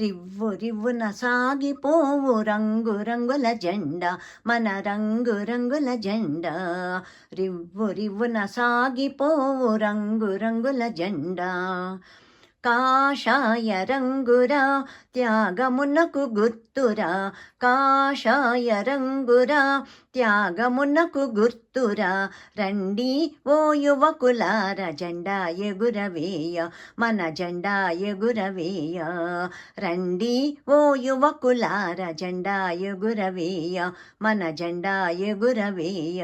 రివ్వు రివ్వున సాగిపోవు రంగు రంగుల జెండా మన రంగు రంగుల జెండా. రివ్వు రివ్వున సాగిపోవు రంగు రంగుల జెండా. కాషాయ రంగురా త్యాగమునకు గుర్తురా. కాషాయ రంగురా త్యాగమునకు ఎత్తురా రండి ఓ యువకులార జెండా ఎగురవేయ మన జెండా ఎగురవేయ. రండి ఓ యువకులార జెండా ఎగురవేయ మన జెండా ఎగురవేయ.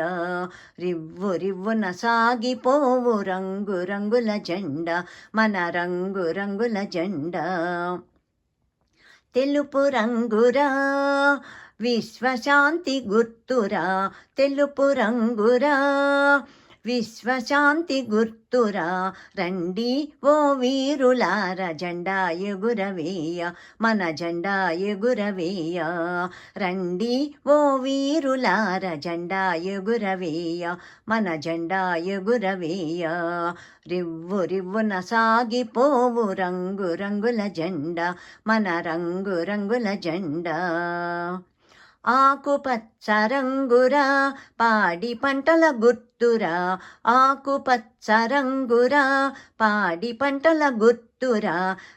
రివ్వు రివ్వున సాగిపోవు రంగు రంగుల జెండా మన రంగు రంగుల జెండా. తెలుపు రంగురా విశ్వశాంతి గుర్తురా తెలుపు రంగురా. విశ్వశాంతి గుర్తురా రండి ఓ వీరులార జెండా ఎగురవేయ మన జెండా ఎగురవేయ. రండి ఓ వీరులార జెండా ఎగురవేయ మన జెండా ఎగురవేయ. రివ్వు రివ్వున సాగిపోవు రంగు రంగుల జెండా మన రంగు రంగుల జెండా. ఆకుపచ్చ రంగురా పాడి పంటల గుర్తురా. ఆకుపచ్చ రంగురా పాడి పంటల గుర్తురా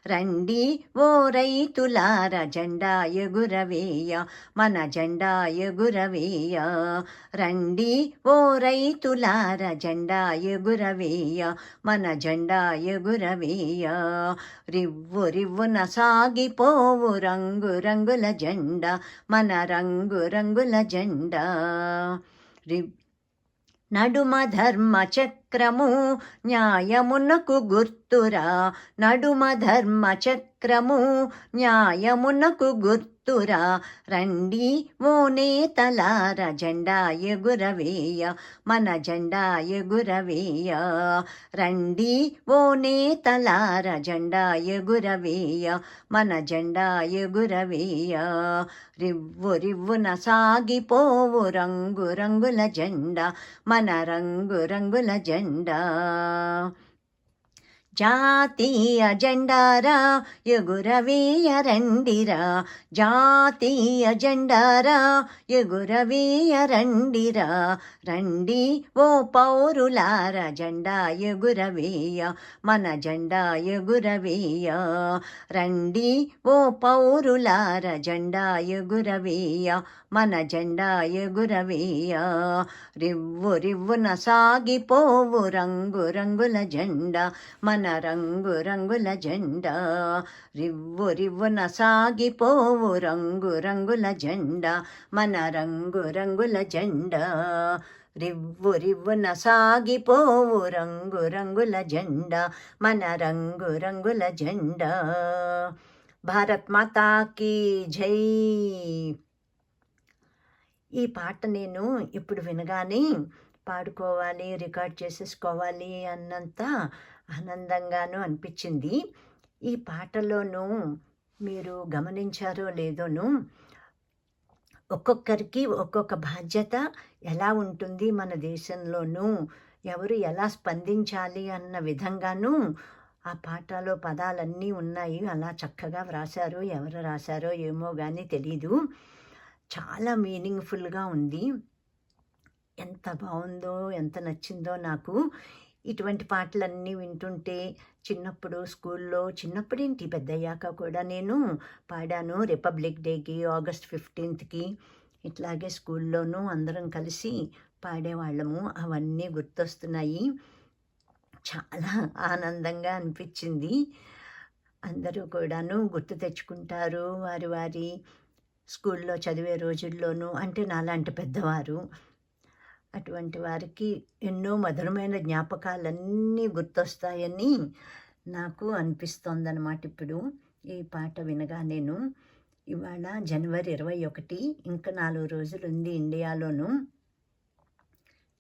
రండి ఓ రైతులార జెండా ఎగురవేయ మన జెండా ఎగురవేయ రండి ఓ రైతులార జెండా ఎగురవేయ మన జెండా ఎగురవేయ రివ్వు రివ్వున సాగిపోవు రంగు రంగుల జెండా మన రంగు రంగుల జెండా రివ్ నడుమ ధర్మ చక్రము న్యాయమునకు గుర్తురా. నడుమ ధర్మ చక్రము న్యాయమునకు గుర్తురా. రండి ఓ నేతలార జెండా ఎగురవేయ మన జెండా ఎగురవేయ. రండి ఓ నేతలార జెండా ఎగురవేయ మన జెండా ఎగురవేయ. రివ్వు రివ్వున సాగిపోవు రంగు రంగుల జెండా మన రంగు రంగుల జెండా வேண்டா జాతీయ జెండారా ఎగురవీయ రండిరా. జాతీయ జెండారా ఎగురవీయ రండిరా. రండి ఓ పౌరులార జెండా ఎగురవేయ మన జెండా ఎగురవేయ. రండి ఓ పౌరులార జెండా ఎగురవేయ మన జెండా ఎగురవేయ. రివ్వు రివ్వున సాగిపోవు రంగు రంగుల జెండా మన మన రంగు రంగుల జెండా రివ్వు రివ్వున సాగిపోవు రంగు రంగుల జెండా మన రంగు రంగుల జెండా. రివ్వు రివ్వున సాగిపోవు రంగు రంగుల జెండా మన రంగు రంగుల జెండా. భారత్ మాతాకి జై. ఈ పాట నేను ఇప్పుడు వినగానే పాడుకోవాలి రికార్డ్ చేసేసుకోవాలి అన్నంత ఆనందంగాను అనిపించింది. ఈ పాటలోనూ మీరు గమనించారో లేదోను ఒక్కొక్కరికి ఒక్కొక్క బాధ్యత ఎలా ఉంటుంది మన దేశంలోనూ ఎవరు ఎలా స్పందించాలి అన్న విధంగాను ఆ పాటలో పదాలన్నీ ఉన్నాయి. అలా చక్కగా వ్రాశారు ఎవరు రాశారో ఏమో కానీ తెలీదు. చాలా మీనింగ్ఫుల్గా ఉంది. ఎంత బాగుందో ఎంత నచ్చిందో నాకు ఇటువంటి పాటలన్నీ వింటుంటే చిన్నప్పుడు స్కూల్లో చిన్నప్పుడేంటి పెద్దయ్యాక కూడా నేను పాడాను రిపబ్లిక్ డేకి ఆగస్ట్ ఫిఫ్టీన్త్కి. ఇట్లాగే స్కూల్లోనూ అందరం కలిసి పాడేవాళ్ళము. అవన్నీ గుర్తొస్తున్నాయి. చాలా ఆనందంగా అనిపించింది. అందరూ కూడాను గుర్తు తెచ్చుకుంటారు వారి వారి స్కూల్లో చదివే రోజుల్లోనూ. అంటే నాలాంటి పెద్దవారు అటువంటి వారికి ఎన్నో మధురమైన జ్ఞాపకాలన్నీ గుర్తొస్తాయని నాకు అనిపిస్తోందనమాట ఇప్పుడు ఈ పాట వినగా నేను. ఇవాళ జనవరి ఇరవై ఒకటి ఇంకా నాలుగు రోజులు ఉంది ఇండియాలోను.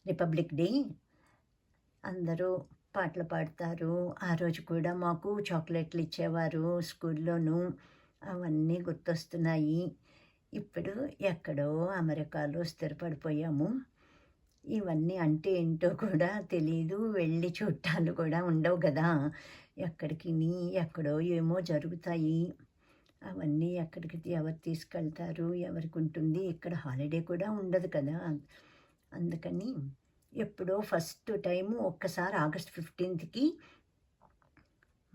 రిపబ్లిక్ డే అందరూ పాటలు పాడతారు. ఆ రోజు కూడా మాకు చాక్లెట్లు ఇచ్చేవారు స్కూల్లోనూ. అవన్నీ గుర్తొస్తున్నాయి. ఇప్పుడు ఎక్కడో అమెరికాలో స్థిరపడిపోయాము. ఇవన్నీ అంటే ఏంటో కూడా తెలియదు వెళ్ళి చుట్టాలు కూడా ఉండవు కదా. ఎక్కడికి ఎక్కడో ఏమో జరుగుతాయి. అవన్నీ ఎక్కడికి ఎవరు తీసుకెళ్తారు? ఎవరికి ఉంటుంది? ఇక్కడ హాలిడే కూడా ఉండదు కదా. అందుకని ఎప్పుడో ఫస్ట్ టైము ఒక్కసారి ఆగస్ట్ ఫిఫ్టీన్త్కి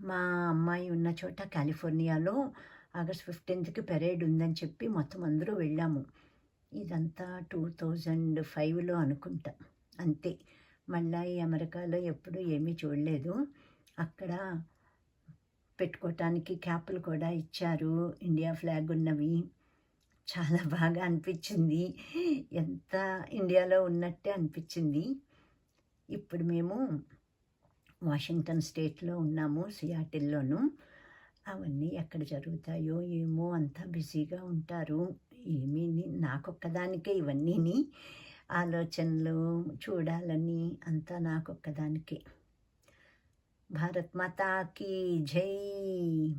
మా అమ్మాయి ఉన్న చోట కాలిఫోర్నియాలో ఆగస్ట్ ఫిఫ్టీన్త్కి పెరేడ్ ఉందని చెప్పి మొత్తం అందరూ వెళ్ళాము. ఇదంతా టూ థౌజండ్ ఫైవ్లో అనుకుంటా. అంతే. మళ్ళీ ఈ అమెరికాలో ఎప్పుడు ఏమీ చూడలేదు. అక్కడ పెట్టుకోవటానికి క్యాపులు కూడా ఇచ్చారు. ఇండియా ఫ్లాగ్ ఉన్నవి. చాలా బాగా అనిపించింది. ఎంత ఇండియాలో ఉన్నట్టే అనిపించింది. ఇప్పుడు మేము వాషింగ్టన్ స్టేట్లో ఉన్నాము సియాటిల్లోను. అవన్నీ ఎక్కడ జరుగుతాయో ఏమో అంతా బిజీగా ఉంటారు. ఏమీ నాకొక్కదానికే ఇవన్నీని. ఆలోచనలు చూడాలని అంతా నాకొక్కదానికే. భారత్ మాతాకి జై.